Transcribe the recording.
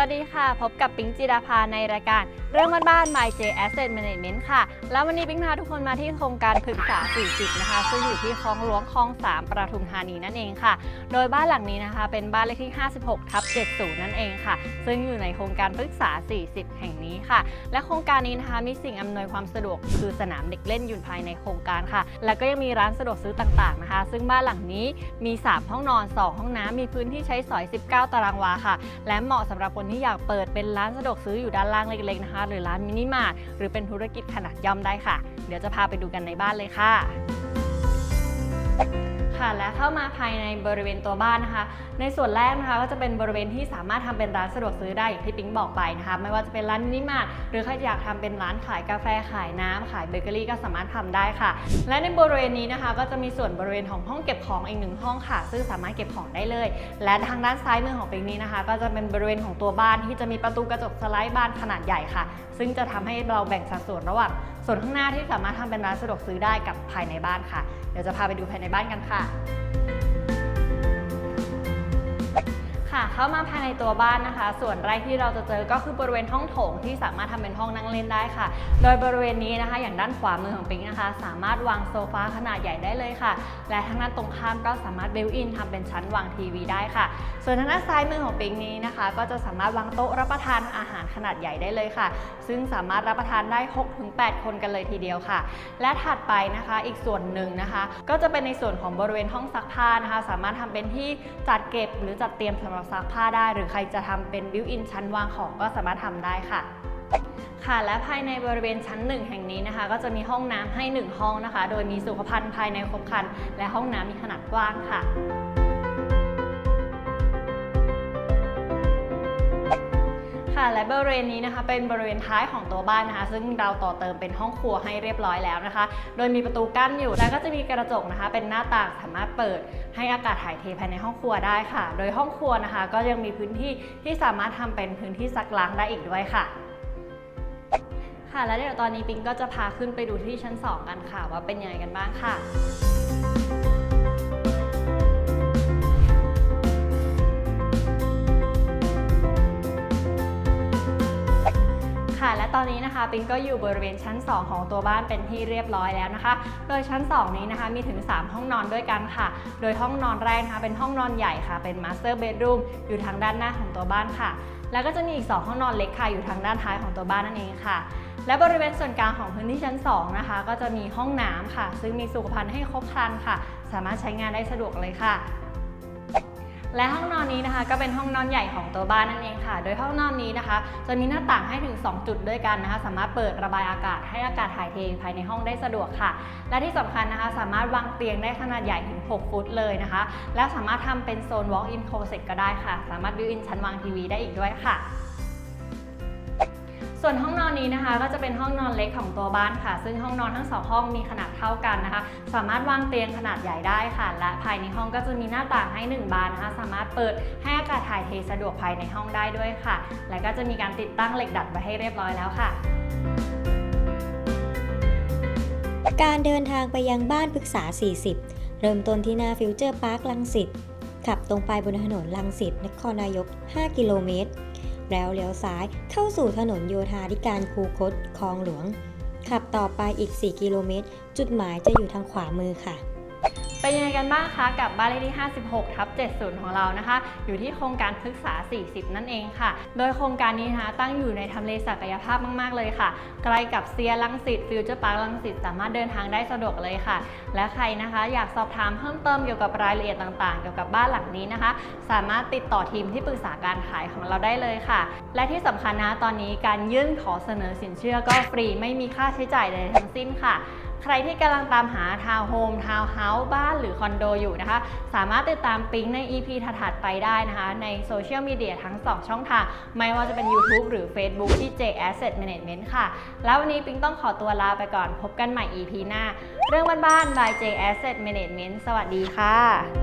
วัสดีค่ะ พบกับปิงจิดาภาในรายการ เรื่องบ้านๆ by J Asset Management ค่ะ แล้ววันนี้ปิงพาทุกคนมาที่โครงการพฤกษา 40 นะคะ ซึ่งอยู่ที่คลองหลวงคลอง 3ประทุมธานีนั่นเองค่ะ โดยบ้านหลังนี้นะคะ เป็นบ้านเลขที่ 56 ทับ 70 นั่นเองค่ะ ซึ่งอยู่ในโครงการพฤกษา 40 แห่งนี้ค่ะ และโครงการนี้นะคะ มีสิ่งอำนวยความสะดวก คือสนามเด็กเล่นอยู่ภายในโครงการค่ะ แล้วก็ยังมีร้านสะดวกซื้อต่างๆ นะคะ ซึ่งบ้านหลังนี้มี 3 ห้องนอน 2 ห้องน้ำมีพื้นที่ใช้สอย 19 ตารางวาค่ะ และเหมาะสำหรับคนที่อยากเปิดเป็นร้านสะดวกซื้ออยู่ด้านล่างเล็กๆนะคะหรือร้านมินิมาร์ทหรือเป็นธุรกิจขนาดย่อมได้ค่ะ เดี๋ยวจะพาไปดูกันในบ้านเลยค่ะ ค่ะ และเข้ามาภายในบริเวณตัวบ้านนะคะ ในส่วนแรกนะคะก็จะเป็นบริเวณที่สามารถทำเป็นร้านสะดวกซื้อได้อย่างที่ปิ๊งบอกไปนะคะ ไม่ว่าจะเป็นร้านนิมาร์ทหรือใครอยากทำเป็นร้านขายกาแฟขายน้ำขายเบเกอรี่ก็สามารถทำได้ค่ะ และในบริเวณนี้นะคะ ก็จะมีส่วนบริเวณของห้องเก็บของอีกหนึ่งห้องค่ะ ซึ่งสามารถเก็บของได้เลย และทางด้านซ้ายมือของปิ๊งนี้นะคะ ก็จะเป็นบริเวณของตัวบ้านที่จะมีประตูกระจกสไลด์บานขนาดใหญ่ค่ะ ซึ่งจะทำให้เราแบ่งสัดส่วนระหว่างส่วนข้างหน้าที่สามารถทำเป็นร้านสะดวกซื้อได้กับภายในบ้านค่ะ เดี๋ยวจะพาไปดูภายในบ้านกันค่ะ ค่ะเข้ามาภายในตัวบ้านนะคะ ส่วนแรกที่เราจะเจอก็คือบริเวณห้องโถงที่สามารถทำเป็นห้องนั่งเล่นได้ค่ะ โดยบริเวณนี้นะคะ อย่างด้านขวามือของปิงนะคะ สามารถวางโซฟาขนาดใหญ่ได้เลยค่ะ และทางด้านตรงข้ามก็สามารถบิวอินทำเป็นชั้นวางทีวีได้ค่ะ ส่วนทางด้านซ้ายมือของปิงนี้นะคะ ก็จะสามารถวางโต๊ะรับประทานอาหารขนาดใหญ่ได้เลยค่ะ ซึ่งสามารถรับประทานได้ 6-8 คนกันเลยทีเดียวค่ะ และถัดไปนะคะอีกส่วนหนึ่งนะคะ ก็จะเป็นในส่วนของบริเวณห้องซักผ้านะคะ สามารถทำเป็นที่จัดเก็บหรือจัดเตรียมสำหรับซักผ้าได้ หรือใครจะทำเป็นบิวอินชั้นวางของก็สามารถทำได้ค่ะค่ะและภายในบริเวณชั้นหนึ่งแห่งนี้นะคะ ก็จะมีห้องน้ำให้ 1 ห้องนะคะ โดยมีสุขภัณฑ์ภายในครบครัน และห้องน้ำมีขนาดกว้างค่ะ ค่ะและบริเวณนี้นะคะเป็นบริเวณท้ายของตัวบ้านนะคะ ซึ่งเราต่อเติมเป็นห้องครัวให้เรียบร้อยแล้วนะคะ โดยมีประตูกั้นอยู่แล้วก็จะมีกระจกนะคะ เป็นหน้าต่างสามารถเปิดให้อากาศถ่ายเทภายในห้องครัวได้ค่ะ โดยห้องครัวนะคะ ก็ยังมีพื้นที่ที่สามารถทำเป็นพื้นที่ซักล้างได้อีกด้วยค่ะค่ะ แล้วเดี๋ยวตอนนี้ปิงก็จะพาขึ้นไปดูที่ชั้น 2 กันค่ะ ว่าเป็นยังไงกันบ้างค่ะ ค่ะ และตอนนี้นะคะปิงก็อยู่บริเวณชั้น 2 ของตัวบ้านเป็นที่เรียบร้อยแล้วนะคะ โดยชั้น 2 นี้นะคะมีถึง 3 ห้องนอนด้วยกันค่ะ โดยห้องนอนแรกนะคะเป็นห้องนอนใหญ่ค่ะ เป็น Master Bedroom อยู่ทางด้านหน้าของตัวบ้านค่ะ แล้วก็จะมีอีก 2 ห้องนอนเล็กค่ะอยู่ทางด้านท้ายของตัวบ้านนั่นเองค่ะและบริเวณส่วนกลางของพื้นที่ชั้น 2 นะคะ ก็จะมีห้องน้ำค่ะ ซึ่งมีสุขภัณฑ์ให้ครบครันค่ะ สามารถใช้งานได้สะดวกเลยค่ะ และห้องนอนนี้นะคะ ก็เป็นห้องนอนใหญ่ของตัวบ้านนั่นเองค่ะ โดยห้องนอนนี้นะคะ จะมีหน้าต่างให้ถึง 2 จุดด้วยกันนะคะ สามารถเปิดระบายอากาศให้อากาศถ่ายเทภายในห้องได้สะดวกค่ะ และที่สำคัญนะคะ สามารถวางเตียงได้ขนาดใหญ่ถึง 6 ฟุตเลยนะคะ และสามารถทำเป็นโซน walk-in closet ก็ได้ค่ะ สามารถ built-in ชั้นวางทีวีได้อีกด้วยค่ะ ส่วนห้องนอนนี้นะคะก็จะเป็นห้องนอนเล็กของตัวบ้านค่ะ ซึ่งห้องนอนทั้งสองห้องมีขนาดเท่ากันนะคะ สามารถวางเตียงขนาดใหญ่ได้ค่ะ และภายในห้องก็จะมีหน้าต่างให้ 1 บานนะคะ สามารถเปิดให้อากาศถ่ายเทสะดวกภายในห้องได้ด้วยค่ะ และก็จะมีการติดตั้งเหล็กดัดไว้ให้เรียบร้อยแล้วค่ะการเดินทางไปยังบ้านพฤกษา 40 เริ่มต้นที่หน้าฟิวเจอร์พาร์คลังสิต ขับตรงไปบนถนนลังสิตนครนายก 5 กิโลเมตร แล้วเลี้ยวซ้ายเข้าสู่ถนนโยธาธิการคูคตคลองหลวง ขับต่อไปอีก 4 กิโลเมตร จุดหมายจะอยู่ทางขวามือค่ะ เป็นยังไงกันบ้างคะกับบ้านเลขที่ 56 ทับ 70 ของเรานะคะ อยู่ที่โครงการพฤกษา 40 นั่นเองค่ะ โดยโครงการนี้นะคะตั้งอยู่ในทำเลศักยภาพมาก ๆ เลยค่ะ ใกล้กับเซียรังสิตฟิวเจอร์พาร์คลังสิตสามารถเดินทางได้สะดวกเลยค่ะ และใครนะคะอยากสอบถามเพิ่มเติมเกี่ยวกับรายละเอียดต่าง ๆ เกี่ยวกับบ้านหลังนี้นะคะ สามารถติดต่อทีมที่ปรึกษาการขายของเราได้เลยค่ะ และที่สำคัญนะตอนนี้การยื่นขอเสนอสินเชื่อก็ฟรีไม่มีค่าใช้จ่ายใดทั้งสิ้นค่ะ ใครที่กำลังตามหาทาวน์โฮมทาวน์เฮาส์บ้านหรือคอนโดอยู่นะคะ สามารถติดตามปิ๊งใน EP ถัดๆไปได้นะคะ ในโซเชียลมีเดียทั้ง 2 ช่องทาง ไม่ว่าจะเป็น YouTube หรือ Facebook ที่ J Asset Management ค่ะ แล้ววันนี้ปิ๊งต้องขอตัวลาไปก่อนพบกันใหม่ EP หน้า เรื่องบ้านๆ by J Asset Management สวัสดีค่ะ